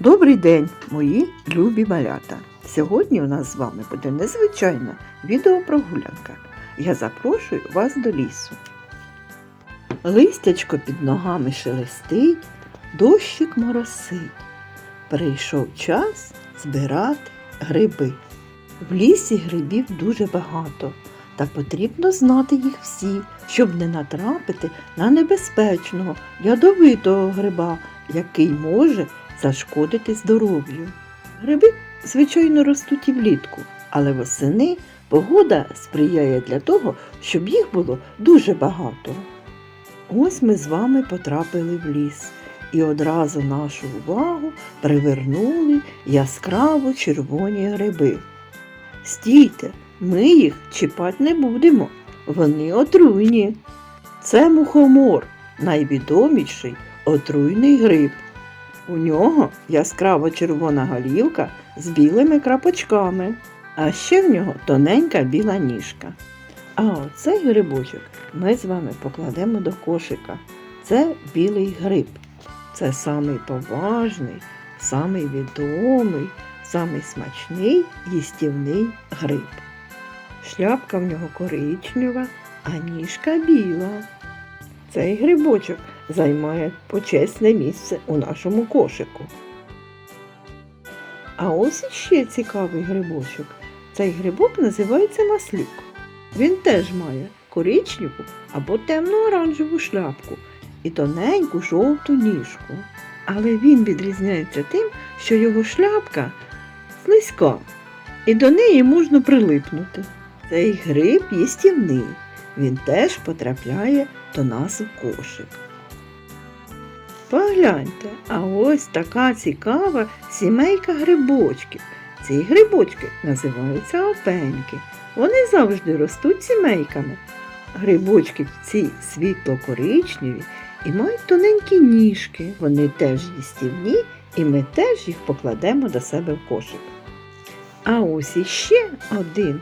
Добрий день, мої любі малята! Сьогодні у нас з вами буде незвичайна відеопрогулянка. Я запрошую вас до лісу. Листячко під ногами шелестить, дощик моросить. Прийшов час збирати гриби. В лісі грибів дуже багато, та потрібно знати їх всі, щоб не натрапити на небезпечного, ядовитого гриба, який може зашкодити здоров'ю. Гриби, звичайно, ростуть і влітку, але восени погода сприяє для того, щоб їх було дуже багато. Ось ми з вами потрапили в ліс і одразу нашу увагу привернули яскраво червоні гриби. Стійте, ми їх чіпати не будемо, вони отруйні. Це мухомор, найвідоміший отруйний гриб. У нього яскраво червона голівка з білими крапочками, а ще в нього тоненька біла ніжка. А оцей грибочок ми з вами покладемо до кошика. Це білий гриб. Це самий поважний, самий відомий, самий смачний їстівний гриб. Шляпка в нього коричнева, а ніжка біла. Цей грибочок займає почесне місце у нашому кошику. А ось іще цікавий грибочок. Цей грибок називається маслюк. Він теж має коричневу або темно-оранжеву шляпку і тоненьку жовту ніжку. Але він відрізняється тим, що його шляпка слизька, і до неї можна прилипнути. Цей гриб їстівний, він теж потрапляє до нас у кошик. Погляньте, а ось така цікава сімейка грибочків. Ці грибочки називаються опеньки. Вони завжди ростуть сімейками. Грибочки ці світло-коричневі і мають тоненькі ніжки. Вони теж їстівні, і ми теж їх покладемо до себе в кошик. А ось іще один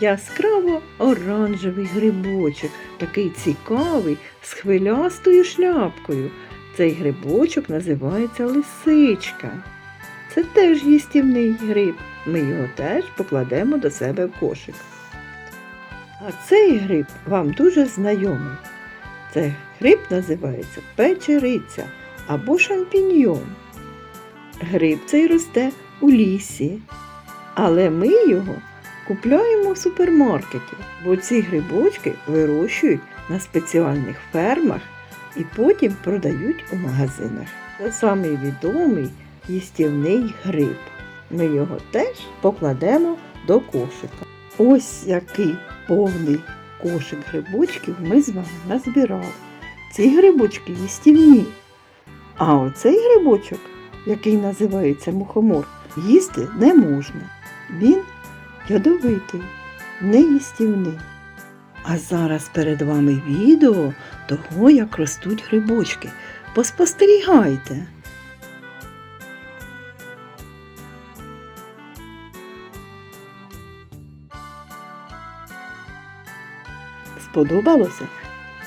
яскраво оранжевий грибочок, такий цікавий, з хвилястою шляпкою. Цей грибочок називається лисичка. Це теж їстівний гриб. Ми його теж покладемо до себе в кошик. А цей гриб вам дуже знайомий. Цей гриб називається печериця або шампіньйон. Гриб цей росте у лісі, але ми його купляємо в супермаркеті, бо ці грибочки вирощують на спеціальних фермах і потім продають у магазинах. Це самий відомий їстівний гриб. Ми його теж покладемо до кошика. Ось який повний кошик грибочків ми з вами назбирали. Ці грибочки їстівні. А оцей грибочок, який називається мухомор, їсти не можна. Він ядовитий, неїстівний. А зараз перед вами відео того, як ростуть грибочки. Поспостерігайте. Сподобалося?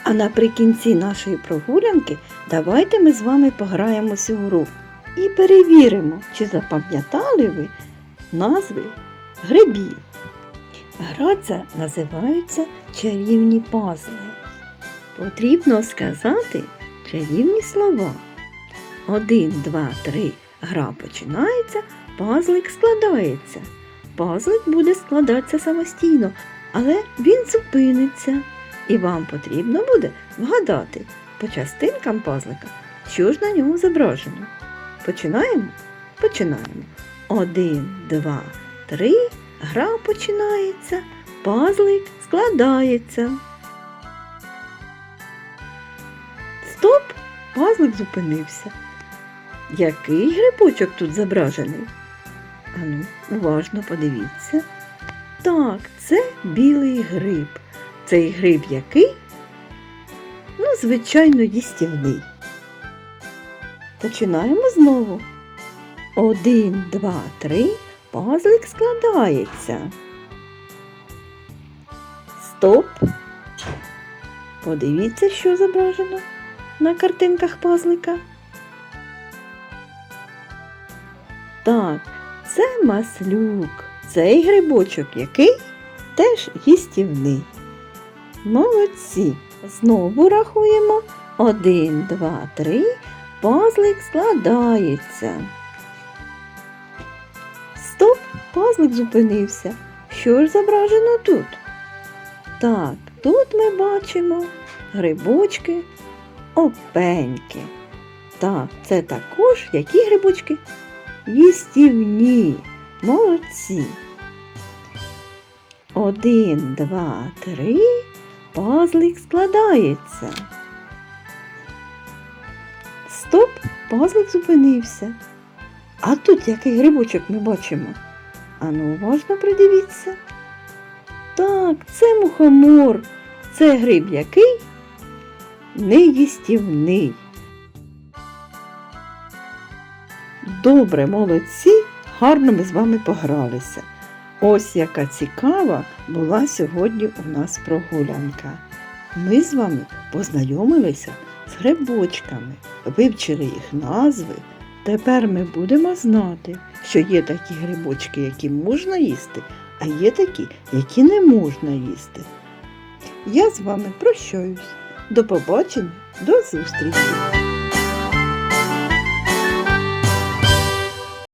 А наприкінці нашої прогулянки давайте ми з вами пограємося у гру і перевіримо, чи запам'ятали ви назви грибів. Гра ця називається чарівні пазли. Потрібно сказати чарівні слова. Один, два, три. Гра починається, пазлик складається. Пазлик буде складатися самостійно, але він зупиниться. І вам потрібно буде вгадати по частинкам пазлика, що ж на ньому зображено. Починаємо? Починаємо. Один, два, три. Гра починається, пазлик складається. Стоп! Пазлик зупинився. Який грибочок тут зображений? Ану, уважно подивіться. Так, це білий гриб. Цей гриб який? Ну, звичайно, їстівний. Починаємо знову. Один, два, три. Пазлик складається. Стоп. Подивіться, що зображено на картинках пазлика. Так, це маслюк. Цей грибочок який теж їстівний. Молодці. Знову рахуємо. Один, два, три. Пазлик складається. Пазлик зупинився. Що ж зображено тут? Так, тут ми бачимо грибочки, опеньки. Так, це також які грибочки? Їстівні. Молодці. Один, два, три. Пазлик складається. Стоп, пазлик зупинився. А тут який грибочок ми бачимо? Ану, уважно придивіться. Так, це мухомор. Це гриб який? Неїстівний. Добре, молодці, гарно ми з вами погралися. Ось яка цікава була сьогодні у нас прогулянка. Ми з вами познайомилися з грибочками, вивчили їх назви. Тепер ми будемо знати, що є такі грибочки, які можна їсти, а є такі, які не можна їсти. Я з вами прощаюсь. До побачення, до зустрічі!